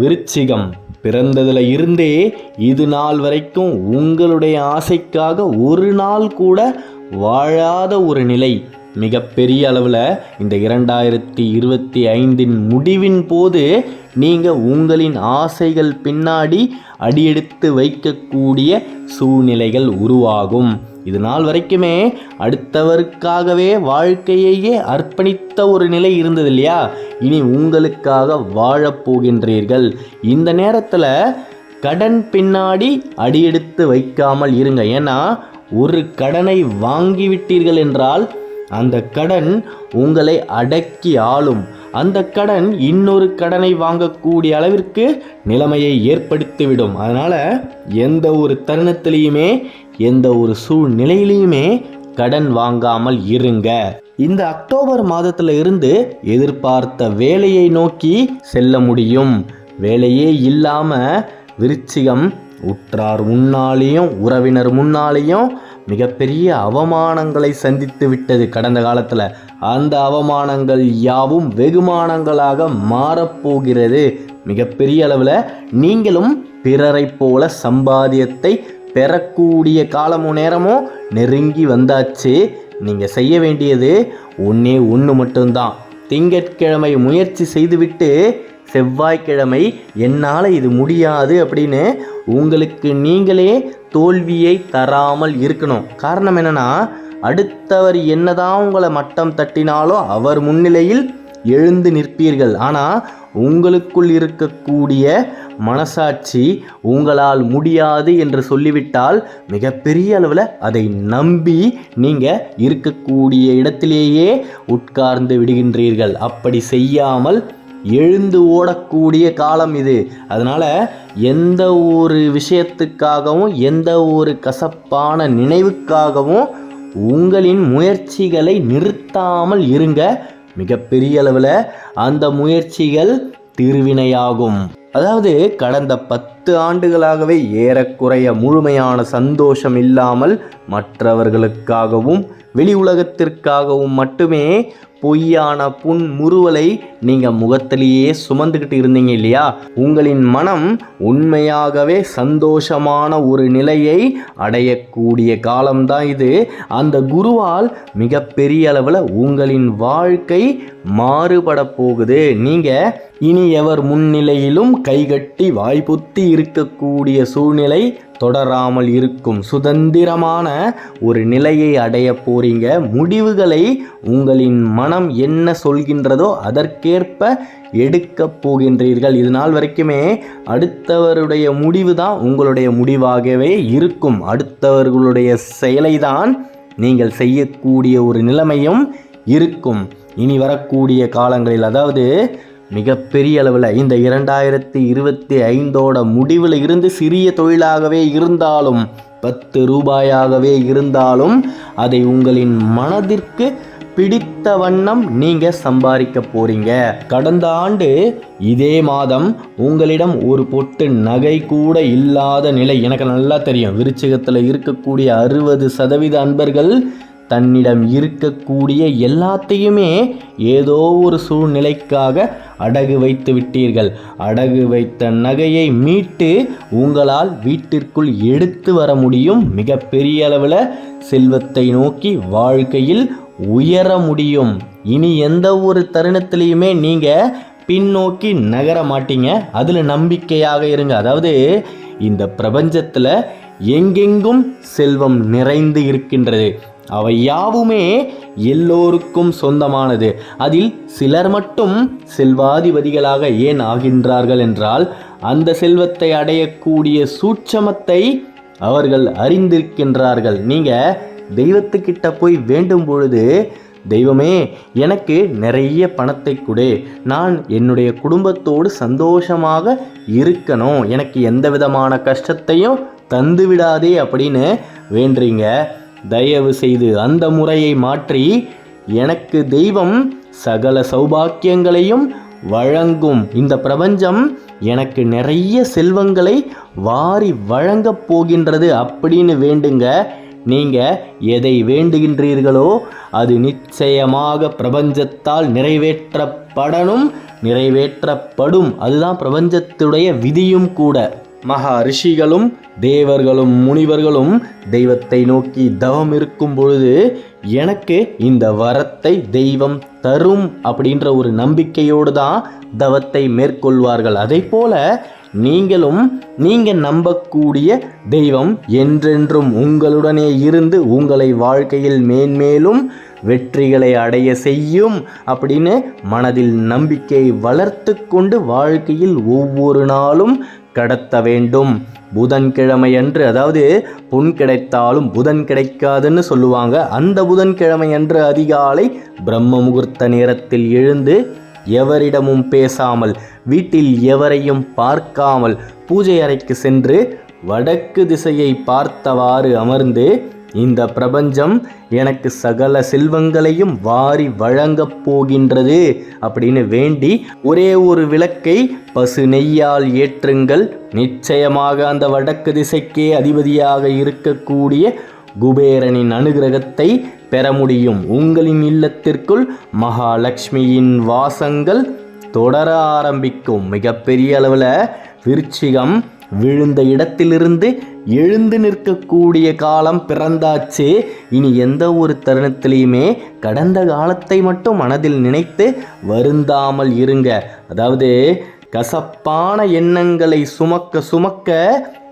விருச்சிகம் பிறந்ததுல இருந்தே இது நாள் வரைக்கும் உங்களுடைய ஆசைக்காக ஒரு நாள் கூட வாழாத ஒரு நிலை. மிகப்பெரிய அளவில் இந்த இரண்டாயிரத்தி இருபத்தி ஐந்தின் முடிவின் போது நீங்கள் உங்களின் ஆசைகள் பின்னாடி அடியெடுத்து வைக்கக்கூடிய சூழ்நிலைகள் உருவாகும். இது நாள் வரைக்குமே அடுத்தவருக்காகவே வாழ்க்கையையே அர்ப்பணித்த ஒரு நிலை இருந்தது இல்லையா இனி உங்களுக்காக வாழப்போகின்றீர்கள் இந்த நேரத்தில் கடன் பின்னாடி அடியெடுத்து வைக்காமல் இருங்க. ஏன்னா ஒரு கடனை வாங்கிவிட்டீர்கள் என்றால் அந்த கடன் உங்களை அடக்கி ஆளும். அந்த கடன் இன்னொரு கடனை வாங்கக்கூடிய அளவிற்கு நிலைமையை ஏற்படுத்திவிடும். அதனால் எந்த ஒரு தருணத்திலையுமே எந்த ஒரு சூழ்நிலையிலையுமே கடன் வாங்காமல் இருங்க. இந்த அக்டோபர் மாதத்துல இருந்து எதிர்பார்த்த வேலையை நோக்கி செல்ல முடியும். வேலையே இல்லாம விருச்சிகம் உற்றார் முன்னாலேயும் உறவினர் முன்னாலேயும் மிகப்பெரிய அவமானங்களை சந்தித்து விட்டது கடந்த காலத்தில். அந்த அவமானங்கள் யாவும் வெகுமானங்களாக மாறப்போகிறது. மிகப்பெரிய அளவில் நீங்களும் பிறரைப் போல சம்பாதியத்தை பெறக்கூடிய காலமும் நேரமும் நெருங்கி வந்தாச்சு. நீங்கள் செய்ய வேண்டியது ஒன்றே ஒன்று மட்டும்தான். திங்கட்கிழமை முயற்சி செய்துவிட்டு செவ்வாய்க்கிழமை என்னால் இது முடியாது அப்படின்னு உங்களுக்கு நீங்களே தோல்வியை தராமல் இருக்கணும். காரணம் என்னன்னா அடுத்தவர் என்னதான் உங்களை மட்டம் தட்டினாலோ அவர் முன்னிலையில் எழுந்து நிற்பீர்கள். ஆனால் உங்களுக்குள் இருக்கக்கூடிய மனசாட்சி உங்களால் முடியாது என்று சொல்லிவிட்டால் மிகப்பெரிய அளவில் அதை நம்பி நீங்கள் இருக்கக்கூடிய இடத்திலேயே உட்கார்ந்து விடுகின்றீர்கள். அப்படி செய்யாமல் எழுந்து ஓடக்கூடிய காலம் இது. அதனால் எந்த ஒரு விஷயத்துக்காகவும் எந்த ஒரு கசப்பான நினைவுக்காகவும் உங்களின் முயற்சிகளை நிறுத்தாமல் இருங்க. மிகப்பெரிய அளவில் அந்த முயற்சிகள் திருவினையாகும். அதாவது கடந்த பத்து ஆண்டுகளாகவே ஏறக்குறைய முழுமையான சந்தோஷம் இல்லாமல் மற்றவர்களுக்காகவும் வெளி உலகத்திற்காகவும் மட்டுமே பொய்யான புன்முறுவலை நீங்கள் முகத்திலேயே சுமந்துக்கிட்டு இருந்தீங்க இல்லையா? உங்களின் மனம் உண்மையாகவே சந்தோஷமான ஒரு நிலையை அடையக்கூடிய காலம்தான் இது. அந்த குருவால் மிகப்பெரிய அளவில் உங்களின் வாழ்க்கை மாறுபட போகுது. நீங்கள் இனி எவர் முன்னிலையிலும் கைகட்டி வாய்ப்புத்தி இருக்கக்கூடிய சூழ்நிலை தொடராமல் இருக்கும் சுதந்திரமான ஒரு நிலையை அடைய போறீங்க. முடிவுகளை உங்களின் மனம் என்ன சொல்கின்றதோ அதற்கேற்ப எடுக்க போகின்றீர்கள். இது நாள் வரைக்குமே அடுத்தவருடைய முடிவு தான் உங்களுடைய முடிவாகவே இருக்கும். அடுத்தவர்களுடைய செயலை தான் நீங்கள் செய்யக்கூடிய ஒரு நிலைமையும் இருக்கும். இனி வரக்கூடிய காலங்களில் அதாவது மிகப்பெரிய அளவில் இந்த இரண்டாயிரத்தி இருபத்தி ஐந்தோட முடிவில் இருந்து சிறிய தொழிலாகவே இருந்தாலும் பத்து ரூபாயாகவே இருந்தாலும் அதை உங்களின் மனதிற்கு பிடித்த வண்ணம் நீங்க சம்பாதிக்க போறீங்க. கடந்த ஆண்டு இதே மாதம் உங்களிடம் ஒரு பொட்டு நகை கூட இல்லாத நிலை எனக்கு நல்லா தெரியும் விருச்சிகத்தில் இருக்கக்கூடிய அறுபது சதவீத அன்பர்கள் தன்னிடம் இருக்கக்கூடிய எல்லாத்தையுமே ஏதோ ஒரு சூழ்நிலைக்காக அடகு வைத்து விட்டீர்கள். அடகு வைத்த நகையை மீட்டு உங்களால் வீட்டிற்குள் எடுத்து வர முடியும். மிகப்பெரிய அளவில் செல்வத்தை நோக்கி வாழ்க்கையில் உயர முடியும். இனி எந்த ஒரு தருணத்திலையுமே நீங்கள் பின்னோக்கி நகர மாட்டீங்க. அதில் நம்பிக்கையாக இருங்க. அதாவது இந்த பிரபஞ்சத்தில் எங்கெங்கும் செல்வம் நிறைந்து இருக்கின்றது. அவை யாவுமே எல்லோருக்கும் சொந்தமானது. அதில் சிலர் மட்டும் செல்வாதிபதிகளாக ஏன் ஆகின்றார்கள் என்றால் அந்த செல்வத்தை அடையக்கூடிய சூட்சமத்தை அவர்கள் அறிந்திருக்கின்றார்கள். நீங்கள் தெய்வத்துக்கிட்ட போய் வேண்டும் பொழுது தெய்வமே எனக்கு நிறைய பணத்தை கொடு. நான் என்னுடைய குடும்பத்தோடு சந்தோஷமாக இருக்கணும். எனக்கு எந்த விதமான கஷ்டத்தையும் தந்து விடாதே அப்படின்னு வேண்டுறீங்க. தயவு செய்து அந்த முறையை மாற்றி எனக்கு தெய்வம் சகல சௌபாக்கியங்களையும் வழங்கும். இந்த பிரபஞ்சம் எனக்கு நிறைய செல்வங்களை வாரி வழங்கப் போகின்றது அப்படின்னு வேண்டுங்க. நீங்கள் எதை வேண்டுகின்றீர்களோ அது நிச்சயமாக பிரபஞ்சத்தால் நிறைவேற்றப்படணும் நிறைவேற்றப்படும். அதுதான் பிரபஞ்சத்துடைய விதியும் கூட. மகா ரிஷிகளும் தேவர்களும் முனிவர்களும் தெய்வத்தை நோக்கி தவம் இருக்கும் பொழுது எனக்கு இந்த வரத்தை தெய்வம் தரும் அப்படின்ற ஒரு நம்பிக்கையோடு தான் தவத்தை மேற்கொள்வார்கள். அதே போல நீங்களும் நீங்கள் நம்பக்கூடிய தெய்வம் என்றென்றும் உங்களுடனே இருந்து உங்களை வாழ்க்கையில் மேன்மேலும் வெற்றிகளை அடைய செய்யும் அப்படின்னு மனதில் நம்பிக்கையை வளர்த்து கொண்டு வாழ்க்கையில் ஒவ்வொரு நாளும் கடத்த வேண்டும். புதன்கிழமையன்று அதாவது புண் கிடைத்தாலும் புதன் கிடைக்காதுன்னு சொல்லுவாங்க. அந்த புதன்கிழமையன்று அதிகாலை பிரம்ம முகூர்த்த நேரத்தில் எழுந்து எவரிடமும் பேசாமல் வீட்டில் எவரையும் பார்க்காமல் பூஜை அறைக்கு சென்று வடக்கு திசையை பார்த்தவாறு அமர்ந்து இந்த பிரபஞ்சம் எனக்கு சகல செல்வங்களையும் வாரி வழங்கப் போகின்றது அப்படின்னு வேண்டி ஒரே ஒரு விளக்கை பசு நெய்யால் ஏற்றுங்கள். நிச்சயமாக அந்த வடக்கு திசைக்கே அதிபதியாக இருக்கக்கூடிய குபேரனின் அனுகிரகத்தை பெற முடியும். உங்களின் இல்லத்திற்குள் மகாலட்சுமியின் வாசங்கள் தொடர ஆரம்பிக்கும். மிகப்பெரிய அளவில் விருச்சிகம் விழுந்த இடத்திலிருந்து எழுந்து நிற்கக்கூடிய காலம் பிறந்தாச்சு. இனி எந்த ஒரு தருணத்திலையுமே கடந்த காலத்தை மட்டும் மனதில் நினைத்து வருந்தாமல் இருங்க. அதாவது கசப்பான எண்ணங்களை சுமக்க சுமக்க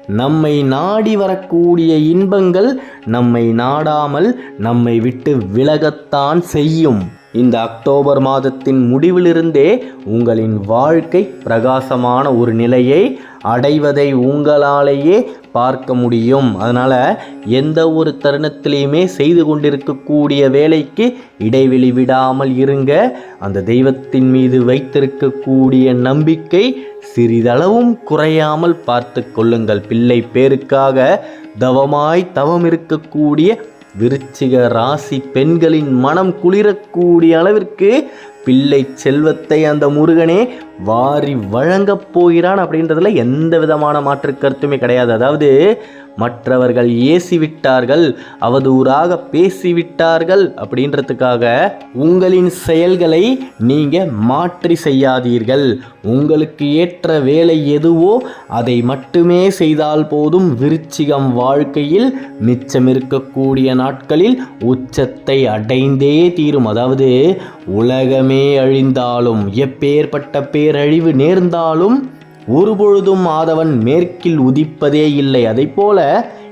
நம்மை நாடி வரக்கூடிய இன்பங்கள் நம்மை நாடாமல் நம்மை விட்டு விலகத்தான் செய்யும். இந்த அக்டோபர் மாதத்தின் முடிவிலிருந்தே உங்களின் வாழ்க்கை பிரகாசமான ஒரு நிலையை அடைவதை உங்களாலேயே பார்க்க முடியும். அதனால் எந்த ஒரு தருணத்திலையுமே செய்து கொண்டிருக்கக்கூடிய வேலைக்கு இடைவெளி விடாமல் இருங்க. அந்த தெய்வத்தின் மீது வைத்திருக்கக்கூடிய நம்பிக்கை சிறிதளவும் குறையாமல் பார்த்து கொள்ளுங்கள். பிள்ளை பேருக்காக தவமாய் தவம் இருக்கக்கூடிய விருச்சிக ராசி பெண்களின் மனம் குளிரக்கூடிய அளவிற்கு பிள்ளை செல்வத்தை அந்த முருகனே வாரி வழங்கப் போகிறான் அப்படின்றதுல எந்த விதமான மாற்று கருத்துமே கிடையாது. அதாவது மற்றவர்கள் ஏசிவிட்டார்கள் அவதூறாக பேசிவிட்டார்கள் அப்படின்றதுக்காக உங்களின் செயல்களை நீங்க மாற்றி செய்யாதீர்கள். உங்களுக்கு ஏற்ற வேலை எதுவோ அதை மட்டுமே செய்தால் போதும். விருச்சிகம் வாழ்க்கையில் மிச்சம் இருக்கக்கூடிய நாட்களில் உச்சத்தை அடைந்தே தீரும். அதாவது உலகமே அழிந்தாலும் எப்பேற்பட்ட பேரழிவு நேர்ந்தாலும் ஒருபொழுதும் ஆதவன் மேற்கில் உதிப்பதே இல்லை. அதை போல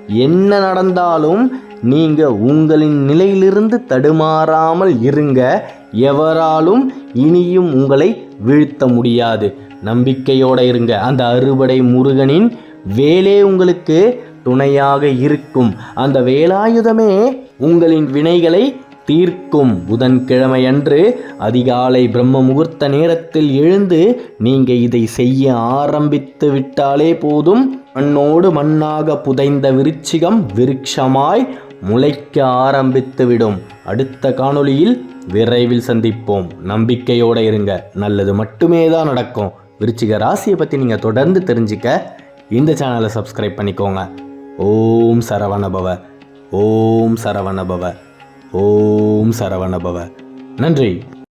என்ன நடந்தாலும் நீங்க உங்களின் நிலையிலிருந்து தடுமாறாமல் இருங்க. எவராலும் இனியும் உங்களை வீழ்த்த முடியாது. நம்பிக்கையோடு இருங்க. அந்த அறுபடை முருகனின் வேலே உங்களுக்கு துணையாக இருக்கும். அந்த வேலாயுதமே உங்களின் வினைகளை தீர்க்கும் புதன்கிழமை அன்று அதிகாலை பிரம்ம முகூர்த்த நேரத்தில் எழுந்து நீங்க இதை செய்ய ஆரம்பித்து விட்டாலே போதும். மண்ணோடு மண்ணாக புதைந்த விருச்சிகம் விருட்சமாய் முளைக்க ஆரம்பித்துவிடும் அடுத்த காணொளியில் விரைவில் சந்திப்போம். நம்பிக்கையோடு இருங்க. நல்லது மட்டுமே தான் நடக்கும். விருச்சிக ராசியை பற்றி நீங்கள் தொடர்ந்து தெரிஞ்சுக்க இந்த சேனலை சப்ஸ்கிரைப் பண்ணிக்கோங்க. ஓம் சரவணபவ. ஓம் சரவணபவ. ஓம் சரவணபவ. நன்றி.